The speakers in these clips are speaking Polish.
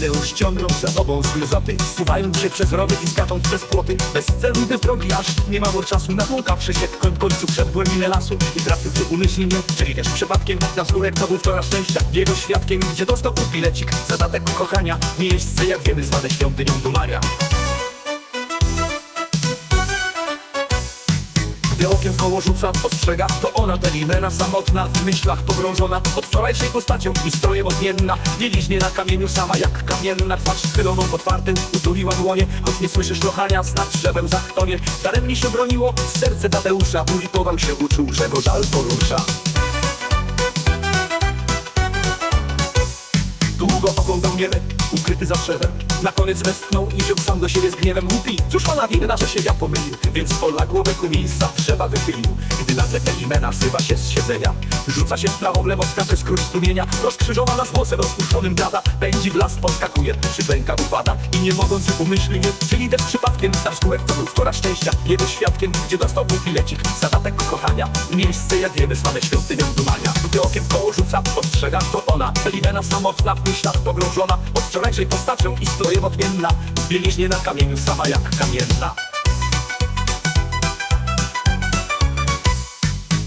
Tadeusz ciągnął za sobą zgryzoty Suwając się przez rowy i skacząc przez płoty. Bez celu, bez drogi aż nie mało czasu Natłukawszy się w koń- końcu przed głębinę lasu I trafił tu umyślnie, czyli też przypadkiem Na wzgórek to był wczoraj szczęścia. Jego świadkiem, gdzie dostał bilecik Zadatek kochania, miejsce jak wiemy zwane świątynią Dumania Gdy okiem w koło rzuca, ostrzega To ona, Delimena, samotna W myślach pogrążona. Od wczorajszej postacią i strojem odmienna Mieliźnie na kamieniu sama jak kamienna Twarz schyloną otwartym utuliła dłonie. Choć nie słyszy szlochania, znak drzewem zachtonie Daremnie się broniło serce Tadeusza Ulitował się, uczuł, że go żal porusza. Długo oglądał niemy, ukryty za drzewem Na koniec westchnął i żył sam do siebie z gniewem Mówi, cóż ona winna, że się ja pomylił? Więc pola głowę ku miejsca drzewa wychylił. Gdy nagle Elimena sywa się z siedzenia Rzuca się w prawo, w lewo, skacze skrót strumienia. Rozkrzyżowana z głosem rozpuszczonym brada Pędzi w las, podskakuje, przybęka upada. I nie mogąc umyślnie, czyli też przypadkiem Tam skółek to był wczoraj szczęścia. Jego świadkiem, gdzie dostał mu bilecik Zadatek kochania, miejsce jak wiemy Słabe świątynią dumania Gdy okiem w koło rzuca, postrzega to ona. Elimena samotna, w myślach pogrążona. Od wczorajszej postacią i strojem odmienna. Bieliźnie na kamieniu, sama jak kamienna.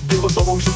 Było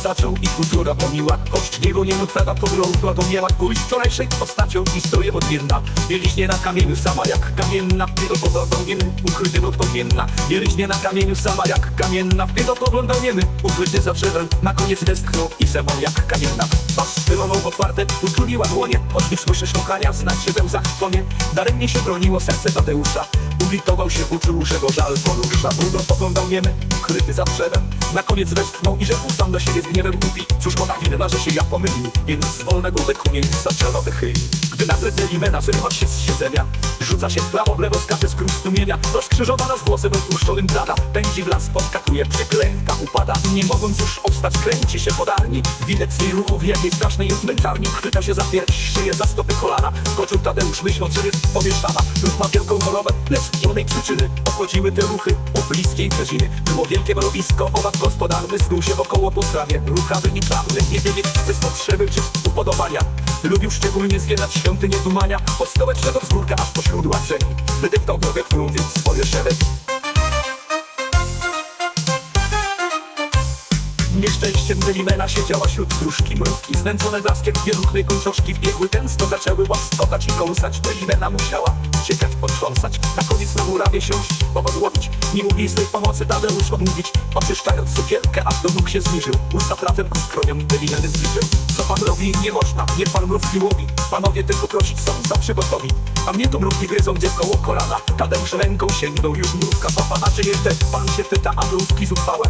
zaczął i kultura pomiła Choć niego nie nutwego pogrążła go miała Pójść wczorajszej postacią i strojem odmienna. Bieliźnie na kamieniu, sama jak kamienna. Wpierw oglądał niemy, ukryty odmienna. Bieliźnie na kamieniu, sama jak kamienna. Wpierw oglądał niemy, ukryty za drzewem Na koniec westchnął i semą jak kamienna Pas stylował otwarte, utuliła dłonie. Choć nie słyszy szukania, znać się we łzach tonie Daremnie się broniło serce Tadeusza. Ulitował się, uczuł, że go żal porusza. Bruno poglądał niemy, ukryty za drzewem. Na koniec westchnął i rzekł sam do siebie z gniewem mówi Cóż ona winna, że się ja pomylił? Więc z wolnego leku miejsca wychylił Gdy nagle Delimena zrywa się z siedzenia Rzuca się w prawo, w lewo, skacze z strumienia Rozkrzyżowana z głosem rozpuszczonym brada Pędzi w las, podskakuje, przyklęka, upada. Nie mogąc już obstać, kręci się podalni Widać jej ruchów jakiej strasznej jest męczarni Chwyta się za pierś, szyję za stopy kolana. Skoczył Tadeusz myśląc, że jest pomieszana Lub ma wielką chorobę, innej przyczyny. Obchodziły te ruchy o bliskiej Kaziny Było wielkie mrowisko, owad gospodarny Snuł się wokoło po trawie, ruchawy i czarny Nie wiedzieć bez potrzeby czy upodobania. Lubił szczególnie zwiedzać świątynię dumania Od stołecznego wzgórka aż po źródła rzeki Wydeptał drogę, którą więc swoje szeregi Nieszczęściem Delimena siedziała wśród gruszki mrówki. Znęcone blaskiem wieluchnej kończoszki wbiegły Gęsto zaczęły łaskotać i kąsać. Delimena musiała uciekać, potrząsać Na murawie siąść, powód łowić. Nie jej swej pomocy Tadeusz odmówić. Oczyszczając sukienkę, aż do nóg się zniżył Usta trafem ku skroniom zbliżył. Co pan robi? Nie można, niech pan mrówki łowi. Panowie tylko prosić są zawsze gotowi To mrówki gryzą gdzie koło kolana. Tadeusz ręką sięgnął już mrówka papa. A czy jeszcze pan się pyta, a mrówki zuchwałe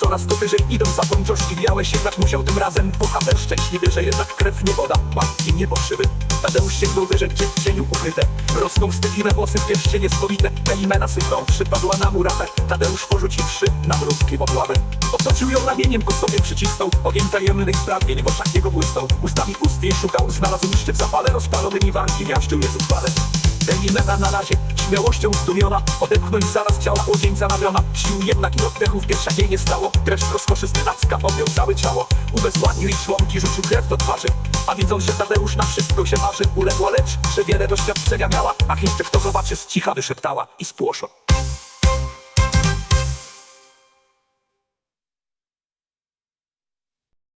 Coraz to wyżej idą za pączoszki białe Sięgać musiał tym razem. Chatę szczęśliwy Że jednak krew nie woda, łatki nie pokrzywy Tadeusz sięgnął wyżej, gdzie w cieniu ukryte. Rosną wstydliwe włosy pierścienie spowite Elimena sypnął, przypadła na murawę Tadeusz porzuciwszy na mrówki obławę Otoczył ją ramieniem, ku sobie przycisnął. Ogień tajemnych pragnień w oczach jego błysnął. Ustami ust jej szukał, znalazł szczyt w zapale. Rozpalonymi walki miaszczył je zuchwale Delimena na razie. Śmiałością zdumiona. Odepchnąć zaraz chciała młodzieńca ramiona Sił jednak i oddechu w piersiach jej nie stało. Dreszcz rozkoszy stynacka objął całe ciało. Ubezwładnił jej członki, rzucił krew do twarzy. A widząc, że Tadeusz na wszystko się marzy Uległa lecz, że wiele doświadczenia miała. Ach jeszcze kto zobaczy, z cicha wyszeptała i spłoszo